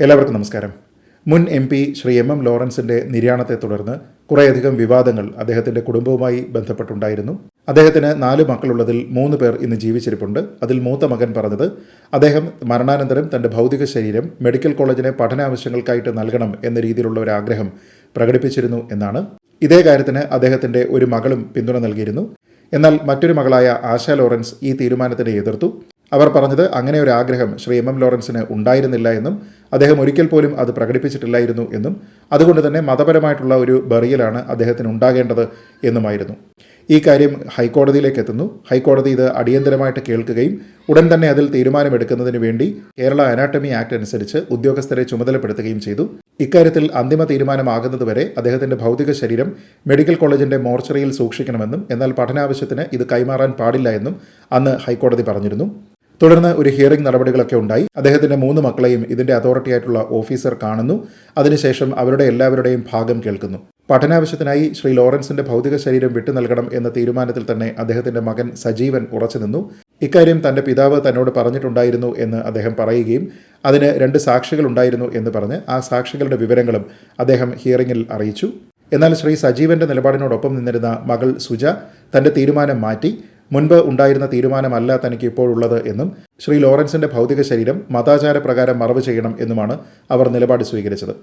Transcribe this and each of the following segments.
എല്ലാവർക്കും നമസ്കാരം. മുൻ M P Shri M M ലോറൻസിന്റെ നിര്യാണത്തെ തുടർന്ന് കുറേയധികം വിവാദങ്ങൾ അദ്ദേഹത്തിന്റെ കുടുംബവുമായി ബന്ധപ്പെട്ടുണ്ടായിരുന്നു. അദ്ദേഹത്തിന് നാല് മക്കളുള്ളതിൽ മൂന്ന് പേർ ഇന്ന് ജീവിച്ചിരിപ്പുണ്ട്. അതിൽ മൂത്ത മകൻ പറഞ്ഞത് അദ്ദേഹം മരണാനന്തരം തന്റെ ഭൗതിക ശരീരം മെഡിക്കൽ കോളേജിലെ പഠനാവശ്യങ്ങൾക്കായിട്ട് നൽകണം എന്ന രീതിയിലുള്ള ഒരു ആഗ്രഹം പ്രകടിപ്പിച്ചിരുന്നു എന്നാണ്. ഇതേ കാര്യത്തിന് അദ്ദേഹത്തിന്റെ ഒരു മകളും പിന്തുണ നൽകിയിരുന്നു. എന്നാൽ മറ്റൊരു മകളായ ആശ ലോറൻസ് ഈ തീരുമാനത്തിനെ എതിർത്തു. അവർ പറഞ്ഞത് അങ്ങനെ ഒരു ആഗ്രഹം ശ്രീ എം എം ലോറൻസിന് ഉണ്ടായിരുന്നില്ല എന്നും അദ്ദേഹം ഒരിക്കൽ പോലും അത് പ്രകടിപ്പിച്ചിട്ടില്ലായിരുന്നു എന്നും അതുകൊണ്ട് തന്നെ മതപരമായിട്ടുള്ള ഒരു ബറിയലാണ് അദ്ദേഹത്തിന് ഉണ്ടാകേണ്ടത് എന്നുമായിരുന്നു. ഈ കാര്യം ഹൈക്കോടതിയിലേക്ക് എത്തുന്നു. ഹൈക്കോടതി ഇത് അടിയന്തരമായിട്ട് കേൾക്കുകയും ഉടൻ തന്നെ അതിൽ തീരുമാനമെടുക്കുന്നതിന് വേണ്ടി കേരള അനാട്ടമി ആക്ട് അനുസരിച്ച് ഉദ്യോഗസ്ഥരെ ചുമതലപ്പെടുത്തുകയും ചെയ്തു. ഇക്കാര്യത്തിൽ അന്തിമ തീരുമാനമാകുന്നതുവരെ അദ്ദേഹത്തിന്റെ ഭൗതിക ശരീരം മെഡിക്കൽ കോളേജിന്റെ മോർച്ചറിയിൽ സൂക്ഷിക്കണമെന്നും എന്നാൽ പഠനാവശ്യത്തിന് ഇത് കൈമാറാൻ പാടില്ല എന്നും അന്ന് ഹൈക്കോടതി പറഞ്ഞിരുന്നു. തുടർന്ന് ഒരു ഹിയറിംഗ് നടപടികളൊക്കെ ഉണ്ടായി. അദ്ദേഹത്തിന്റെ മൂന്ന് മക്കളെയും ഇതിന്റെ അതോറിറ്റി ആയിട്ടുള്ള ഓഫീസർ കാണുന്നു. അതിനുശേഷം അവരുടെ എല്ലാവരുടെയും ഭാഗം കേൾക്കുന്നു. പഠനാവശ്യത്തിനായി ശ്രീ ലോറൻസിന്റെ ഭൗതിക ശരീരം വിട്ടു നൽകണം എന്ന തീരുമാനത്തിൽ തന്നെ അദ്ദേഹത്തിന്റെ മകൻ സജീവൻ ഉറച്ചുനിന്നു ഇക്കാര്യം തന്റെ പിതാവ് തന്നോട് പറഞ്ഞിട്ടുണ്ടായിരുന്നു എന്ന് അദ്ദേഹം പറയുകയും അതിന് രണ്ട് സാക്ഷികൾ ഉണ്ടായിരുന്നു എന്ന് പറഞ്ഞ് ആ സാക്ഷികളുടെ വിവരങ്ങളും അദ്ദേഹം ഹിയറിംഗിൽ അറിയിച്ചു. എന്നാൽ ശ്രീ സജീവന്റെ നിലപാടിനോടൊപ്പം നിന്നിരുന്ന മകൾ സുജ തന്റെ തീരുമാനം മാറ്റി. മുൻപ് ഉണ്ടായിരുന്ന തീരുമാനമല്ല തനിക്ക് ഇപ്പോഴുള്ളത് എന്നും ശ്രീ ലോറൻസിന്റെ ഭൗതിക ശരീരം മതാചാര പ്രകാരം മറവ് ചെയ്യണം എന്നുമാണ് അവർ നിലപാട് സ്വീകരിച്ചത്.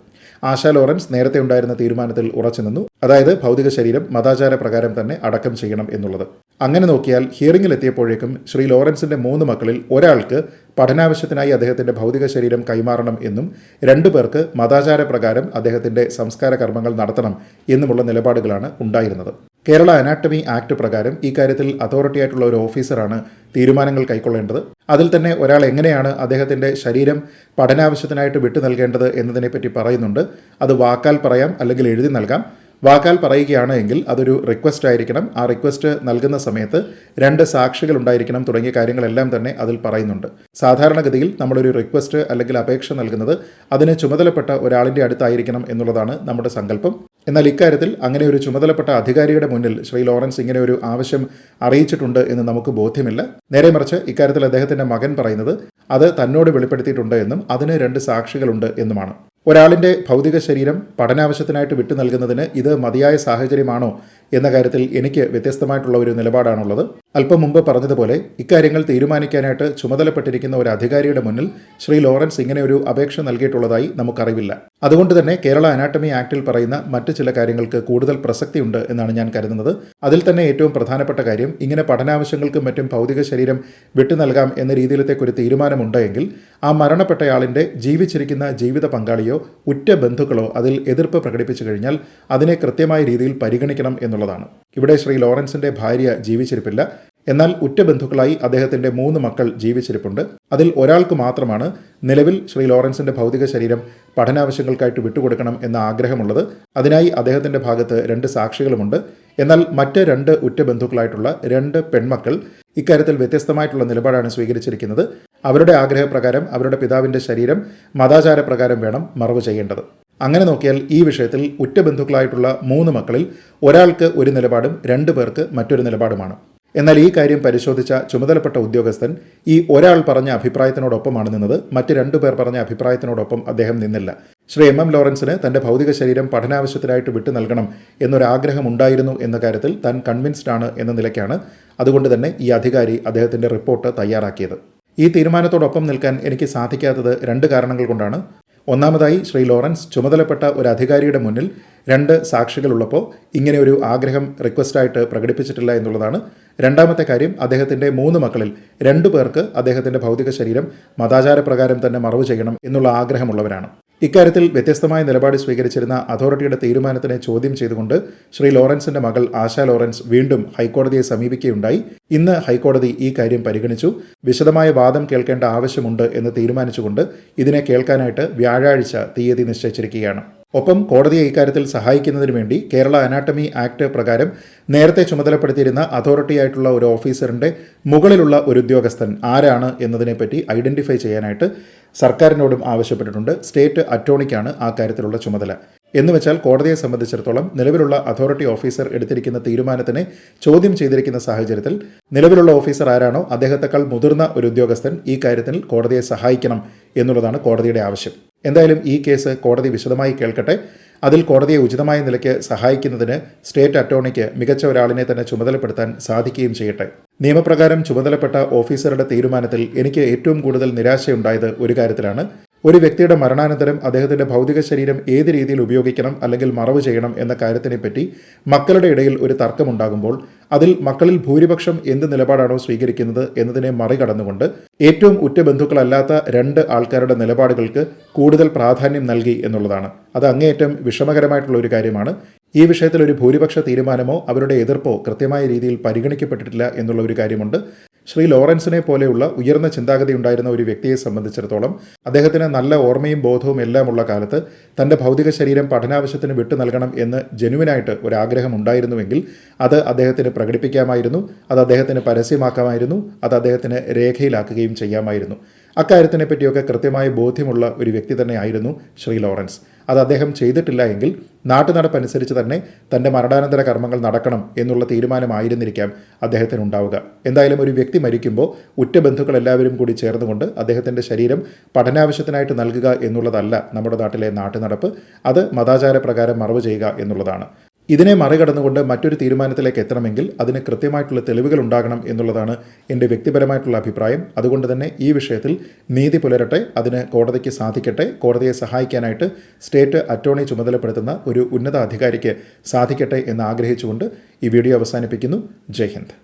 ആശ ലോറൻസ് നേരത്തെ ഉണ്ടായിരുന്ന തീരുമാനത്തിൽ ഉറച്ചു നിന്നു. അതായത് ഭൗതിക ശരീരം മതാചാര പ്രകാരം തന്നെ അടക്കം ചെയ്യണം എന്നുള്ളത്. അങ്ങനെ നോക്കിയാൽ ഹിയറിംഗിൽ എത്തിയപ്പോഴേക്കും ശ്രീ ലോറൻസിന്റെ മൂന്ന് മക്കളിൽ ഒരാൾക്ക് പഠനാവശ്യത്തിനായി അദ്ദേഹത്തിന്റെ ഭൗതിക ശരീരം കൈമാറണം എന്നും രണ്ടു പേർക്ക് മതാചാര പ്രകാരം അദ്ദേഹത്തിന്റെ സംസ്കാര കർമ്മങ്ങൾ നടത്തണം എന്നുമുള്ള നിലപാടുകളാണ് ഉണ്ടായിരുന്നത്. കേരള അനാട്ടമി ആക്ട് പ്രകാരം ഈ കാര്യത്തിൽ അതോറിറ്റി ആയിട്ടുള്ള ഒരു ഓഫീസറാണ് തീരുമാനങ്ങൾ കൈക്കൊള്ളേണ്ടത്. അതിൽ തന്നെ ഒരാൾ എങ്ങനെയാണ് അദ്ദേഹത്തിന്റെ ശരീരം പഠനാവശ്യത്തിനായിട്ട് വിട്ടു നൽകേണ്ടത് എന്നതിനെപ്പറ്റി പറയുന്നുണ്ട്. അത് വാക്കാൽ പറയാം അല്ലെങ്കിൽ എഴുതി നൽകാം. വാക്കാൽ പറയുകയാണ് എങ്കിൽ അതൊരു റിക്വസ്റ്റ് ആയിരിക്കണം. ആ റിക്വസ്റ്റ് നൽകുന്ന സമയത്ത് രണ്ട് സാക്ഷികൾ ഉണ്ടായിരിക്കണം തുടങ്ങിയ കാര്യങ്ങളെല്ലാം തന്നെ അതിൽ പറയുന്നുണ്ട്. സാധാരണഗതിയിൽ നമ്മളൊരു റിക്വസ്റ്റ് അല്ലെങ്കിൽ അപേക്ഷ നൽകുന്നത് അതിന് ചുമതലപ്പെട്ട ഒരാളിന്റെ അടുത്തായിരിക്കണം എന്നുള്ളതാണ് നമ്മുടെ സങ്കല്പം. എന്നാൽ ഇക്കാര്യത്തിൽ അങ്ങനെ ഒരു ചുമതലപ്പെട്ട അധികാരിയുടെ മുന്നിൽ ശ്രീ ലോറൻസ് ഇങ്ങനെ ഒരു ആവശ്യം അറിയിച്ചിട്ടുണ്ട് എന്ന് നമുക്ക് ബോധ്യമില്ല. നേരെ മറിച്ച് ഇക്കാര്യത്തിൽ അദ്ദേഹത്തിന്റെ മകൻ പറയുന്നത് അത് തന്നോട് വെളിപ്പെടുത്തിയിട്ടുണ്ട് എന്നും അതിന് രണ്ട് സാക്ഷികളുണ്ട് എന്നുമാണ്. ഒരാളിന്റെ ഭൗതിക ശരീരം പഠനാവശ്യത്തിനായിട്ട് വിട്ടു നൽകുന്നതിന് ഇത് മതിയായ സാഹചര്യമാണോ എന്ന കാര്യത്തിൽ എനിക്ക് വ്യത്യസ്തമായിട്ടുള്ള ഒരു നിലപാടാണുള്ളത്. അല്പം മുമ്പ് പറഞ്ഞതുപോലെ ഇക്കാര്യങ്ങൾ തീരുമാനിക്കാനായിട്ട് ചുമതലപ്പെട്ടിരിക്കുന്ന ഒരു അധികാരിയുടെ മുന്നിൽ ശ്രീ ലോറൻസ് ഇങ്ങനെ ഒരു അപേക്ഷ നൽകിയിട്ടുള്ളതായി നമുക്കറിവില്ല. അതുകൊണ്ട് തന്നെ കേരള അനാട്ടമി ആക്ടിൽ പറയുന്ന മറ്റ് ചില കാര്യങ്ങൾക്ക് കൂടുതൽ പ്രസക്തിയുണ്ട് എന്നാണ് ഞാൻ കരുതുന്നത്. അതിൽ തന്നെ ഏറ്റവും പ്രധാനപ്പെട്ട കാര്യം ഇങ്ങനെ പഠനാവശ്യങ്ങൾക്കും മറ്റും ഭൗതിക ശരീരം വിട്ടു നൽകാം എന്ന രീതിയിലത്തേക്കൊരു തീരുമാനമുണ്ടെങ്കിൽ ആ മരണപ്പെട്ടയാളിന്റെ ജീവിച്ചിരിക്കുന്ന ജീവിത പങ്കാളിയോ ഉറ്റ ബന്ധുക്കളോ അതിൽ എതിർപ്പ് പ്രകടിപ്പിച്ചു കഴിഞ്ഞാൽ അതിനെ കൃത്യമായ രീതിയിൽ പരിഗണിക്കണം എന്നുള്ളതാണ്. ഇവിടെ ശ്രീ ലോറൻസിന്റെ ഭാര്യ ജീവിച്ചിരിപ്പില്ല. എന്നാൽ ഉറ്റ ബന്ധുക്കളായി അദ്ദേഹത്തിന്റെ മൂന്ന് മക്കൾ ജീവിച്ചിരിപ്പുണ്ട്. അതിൽ ഒരാൾക്ക് മാത്രമാണ് നിലവിൽ ശ്രീ ലോറൻസിന്റെ ഭൗതിക ശരീരം പഠനാവശ്യങ്ങൾക്കായിട്ട് വിട്ടുകൊടുക്കണം എന്ന ആഗ്രഹമുള്ളത്. അതിനായി അദ്ദേഹത്തിന്റെ ഭാഗത്ത് രണ്ട് സാക്ഷികളുമുണ്ട്. എന്നാൽ മറ്റ് രണ്ട് ഉറ്റ ബന്ധുക്കളായിട്ടുള്ള രണ്ട് പെൺമക്കൾ ഇക്കാര്യത്തിൽ വ്യത്യസ്തമായിട്ടുള്ള നിലപാടാണ് സ്വീകരിച്ചിരിക്കുന്നത്. അവരുടെ ആഗ്രഹപ്രകാരം അവരുടെ പിതാവിന്റെ ശരീരം മതാചാരപ്രകാരം വേണം മറവ് ചെയ്യേണ്ടത്. അങ്ങനെ നോക്കിയാൽ ഈ വിഷയത്തിൽ ഉറ്റ ബന്ധുക്കളായിട്ടുള്ള മൂന്ന് മക്കളിൽ ഒരാൾക്ക് ഒരു നിലപാടും രണ്ടു പേർക്ക് മറ്റൊരു നിലപാടുമാണ്. എന്നാൽ ഈ കാര്യം പരിശോധിച്ച ചുമതലപ്പെട്ട ഉദ്യോഗസ്ഥൻ ഈ ഒരാൾ പറഞ്ഞ അഭിപ്രായത്തിനോടൊപ്പമാണ് നിന്നത്. മറ്റ് രണ്ടുപേർ പറഞ്ഞ അഭിപ്രായത്തിനോടൊപ്പം അദ്ദേഹം നിന്നില്ല. ശ്രീ എം എം ലോറൻസിന് തന്റെ ഭൗതിക ശരീരം പഠനാവശ്യത്തിനായിട്ട് വിട്ടു നൽകണം എന്നൊരാഗ്രഹം ഉണ്ടായിരുന്നു എന്ന കാര്യത്തിൽ താൻ കൺവിൻസ്ഡ് ആണ് എന്ന നിലയ്ക്കാണ് അതുകൊണ്ട് തന്നെ ഈ അധികാരി അദ്ദേഹത്തിന്റെ റിപ്പോർട്ട് തയ്യാറാക്കിയത്. ഈ തീരുമാനത്തോടൊപ്പം നിൽക്കാൻ എനിക്ക് സാധിക്കാത്തത് രണ്ട് കാരണങ്ങൾ കൊണ്ടാണ്. ഒന്നാമതായി ശ്രീ ലോറൻസ് ചുമതലപ്പെട്ട ഒരു അധികാരിയുടെ മുന്നിൽ രണ്ട് സാക്ഷികളുള്ളപ്പോൾ ഇങ്ങനെ ഒരു ആഗ്രഹം റിക്വസ്റ്റായിട്ട് പ്രകടിപ്പിച്ചിട്ടില്ല എന്നുള്ളതാണ്. രണ്ടാമത്തെ കാര്യം അദ്ദേഹത്തിന്റെ മൂന്ന് മക്കളിൽ രണ്ടു പേർക്ക് അദ്ദേഹത്തിന്റെ ഭൗതിക ശരീരം മതാചാരപ്രകാരം തന്നെ മറവ് ചെയ്യണം എന്നുള്ള ആഗ്രഹമുള്ളവരാണ്. ഇക്കാര്യത്തിൽ വ്യത്യസ്തമായ നിലപാട് സ്വീകരിച്ചിരുന്ന അതോറിറ്റിയുടെ തീരുമാനത്തിനെ ചോദ്യം ചെയ്തുകൊണ്ട് ശ്രീ ലോറൻസിന്റെ മകൾ ആശ ലോറൻസ് വീണ്ടും ഹൈക്കോടതിയെ സമീപിക്കുകയുണ്ടായി. ഇന്ന് ഹൈക്കോടതി ഈ കാര്യം പരിഗണിച്ചു. വിശദമായ വാദം കേൾക്കേണ്ട ആവശ്യമുണ്ട് എന്ന് തീരുമാനിച്ചുകൊണ്ട് ഇതിനെ കേൾക്കാനായിട്ട് വ്യാഴാഴ്ച തീയതി നിശ്ചയിച്ചിരിക്കുകയാണ്. ഒപ്പം കോടതിയെ ഇക്കാര്യത്തിൽ സഹായിക്കുന്നതിന് വേണ്ടി കേരള അനാട്ടമി ആക്ട് പ്രകാരം നേരത്തെ ചുമതലപ്പെടുത്തിയിരുന്ന അതോറിറ്റിയായിട്ടുള്ള ഒരു ഓഫീസറിന്റെ മുകളിലുള്ള ഒരു ഉദ്യോഗസ്ഥൻ ആരാണ് എന്നതിനെപ്പറ്റി ഐഡന്റിഫൈ ചെയ്യാനായിട്ട് സർക്കാരിനോടും ആവശ്യപ്പെട്ടിട്ടുണ്ട്. സ്റ്റേറ്റ് അറ്റോർണിക്കാണ് ആ കാര്യത്തിലുള്ള ചുമതല. എന്ന് വെച്ചാൽ കോടതിയെ സംബന്ധിച്ചിടത്തോളം നിലവിലുള്ള അതോറിറ്റി ഓഫീസർ എടുത്തിരിക്കുന്ന തീരുമാനത്തിനെ ചോദ്യം ചെയ്തിരിക്കുന്ന സാഹചര്യത്തിൽ നിലവിലുള്ള ഓഫീസർ ആരാണോ അദ്ദേഹത്തെക്കാൾ മുതിർന്ന ഒരു ഉദ്യോഗസ്ഥൻ ഈ കാര്യത്തിൽ കോടതിയെ സഹായിക്കണം എന്നുള്ളതാണ് കോടതിയുടെ ആവശ്യം. എന്തായാലും ഈ കേസ് കോടതി വിശദമായി കേൾക്കട്ടെ. അതിൽ കോടതിയെ ഉചിതമായ നിലയ്ക്ക് സഹായിക്കുന്നതിന് സ്റ്റേറ്റ് അറ്റോർണിക്ക് മികച്ച ഒരാളിനെ തന്നെ ചുമതലപ്പെടുത്താൻ സാധിക്കുകയും ചെയ്യട്ടെ. നിയമപ്രകാരം ചുമതലപ്പെട്ട ഓഫീസറുടെ തീരുമാനത്തിൽ എനിക്ക് ഏറ്റവും കൂടുതൽ നിരാശയുണ്ടായത് ഒരു കാര്യത്തിലാണ്. ഒരു വ്യക്തിയുടെ മരണാനന്തരം അദ്ദേഹത്തിന്റെ ഭൗതിക ശരീരം ഏത് രീതിയിൽ ഉപയോഗിക്കണം അല്ലെങ്കിൽ മറവ് ചെയ്യണം എന്ന കാര്യത്തിനെപ്പറ്റി മക്കളുടെ ഇടയിൽ ഒരു തർക്കമുണ്ടാകുമ്പോൾ അതിൽ മക്കളിൽ ഭൂരിപക്ഷം എന്ത് നിലപാടാണോ സ്വീകരിക്കുന്നത് എന്നതിനെ മറികടന്നുകൊണ്ട് ഏറ്റവും ഉറ്റ ബന്ധുക്കളല്ലാത്ത രണ്ട് ആൾക്കാരുടെ നിലപാടുകൾക്ക് കൂടുതൽ പ്രാധാന്യം നൽകി എന്നുള്ളതാണ്. അത് അങ്ങേയറ്റം വിഷമകരമായിട്ടുള്ള ഒരു കാര്യമാണ്. ഈ വിഷയത്തിൽ ഒരു ഭൂരിപക്ഷ തീരുമാനമോ അവരുടെ എതിർപ്പോ കൃത്യമായ രീതിയിൽ പരിഗണിക്കപ്പെട്ടിട്ടില്ല എന്നുള്ള ഒരു കാര്യമുണ്ട്. ശ്രീ ലോറൻസിനെ പോലെയുള്ള ഉയർന്ന ചിന്താഗതി ഉണ്ടായിരുന്ന ഒരു വ്യക്തിയെ സംബന്ധിച്ചിടത്തോളം അദ്ദേഹത്തിന് നല്ല ഓർമ്മയും ബോധവും എല്ലാമുള്ള കാലത്ത് തന്റെ ഭൗതിക ശരീരം പഠനാവശ്യത്തിന് വിട്ടു നൽകണം എന്ന് ജനുവിനായിട്ട് ഒരാഗ്രഹം ഉണ്ടായിരുന്നുവെങ്കിൽ അത് അദ്ദേഹത്തിന് പ്രകടിപ്പിക്കാമായിരുന്നു അത് അദ്ദേഹത്തിന് പരസ്യമാക്കാമായിരുന്നു അത് അദ്ദേഹത്തിന് രേഖയിലാക്കുകയും ചെയ്യാമായിരുന്നു. അക്കാര്യത്തിനെ പറ്റിയൊക്കെ കൃത്യമായ ബോധ്യമുള്ള ഒരു വ്യക്തി തന്നെയായിരുന്നു ശ്രീ ലോറൻസ്. അത് അദ്ദേഹം ചെയ്തിട്ടില്ല എങ്കിൽ നാട്ടുനടപ്പനുസരിച്ച് തന്നെ തന്റെ മരണാനന്തര കർമ്മങ്ങൾ നടക്കണം എന്നുള്ള തീരുമാനമായിരുന്നിരിക്കാം അദ്ദേഹത്തിന് ഉണ്ടാവുക എന്തായാലും ഒരു വ്യക്തി മരിക്കുമ്പോൾ ഉറ്റ ബന്ധുക്കൾ എല്ലാവരും കൂടി ചേർന്നുകൊണ്ട് അദ്ദേഹത്തിന്റെ ശരീരം പഠനാവശ്യത്തിനായിട്ട് നൽകുക എന്നുള്ളതല്ല നമ്മുടെ നാട്ടിലെ നാട്ടുനടപ്പ്. അത് മതാചാര പ്രകാരം മറവ് ചെയ്യുക എന്നുള്ളതാണ്. ഇതിനെ മറികടന്നുകൊണ്ട് മറ്റൊരു തീരുമാനത്തിലേക്ക് എത്തണമെങ്കിൽ അതിന് കൃത്യമായിട്ടുള്ള തെളിവുകൾ ഉണ്ടാകണം എന്നുള്ളതാണ് എന്റെ വ്യക്തിപരമായിട്ടുള്ള അഭിപ്രായം. അതുകൊണ്ട് തന്നെ ഈ വിഷയത്തിൽ നീതി പുലരട്ടെ അതിന് കോടതിക്ക് സാധിക്കട്ടെ കോടതിയെ സഹായിക്കാനായിട്ട് സ്റ്റേറ്റ് അറ്റോർണി ചുമതലപ്പെടുത്തുന്ന ഒരു ഉന്നത അധികാരിക്ക് സാധിക്കട്ടെ എന്ന് ആഗ്രഹിച്ചുകൊണ്ട് ഈ വീഡിയോ അവസാനിപ്പിക്കുന്നു. ജയ് ഹിന്ദ്.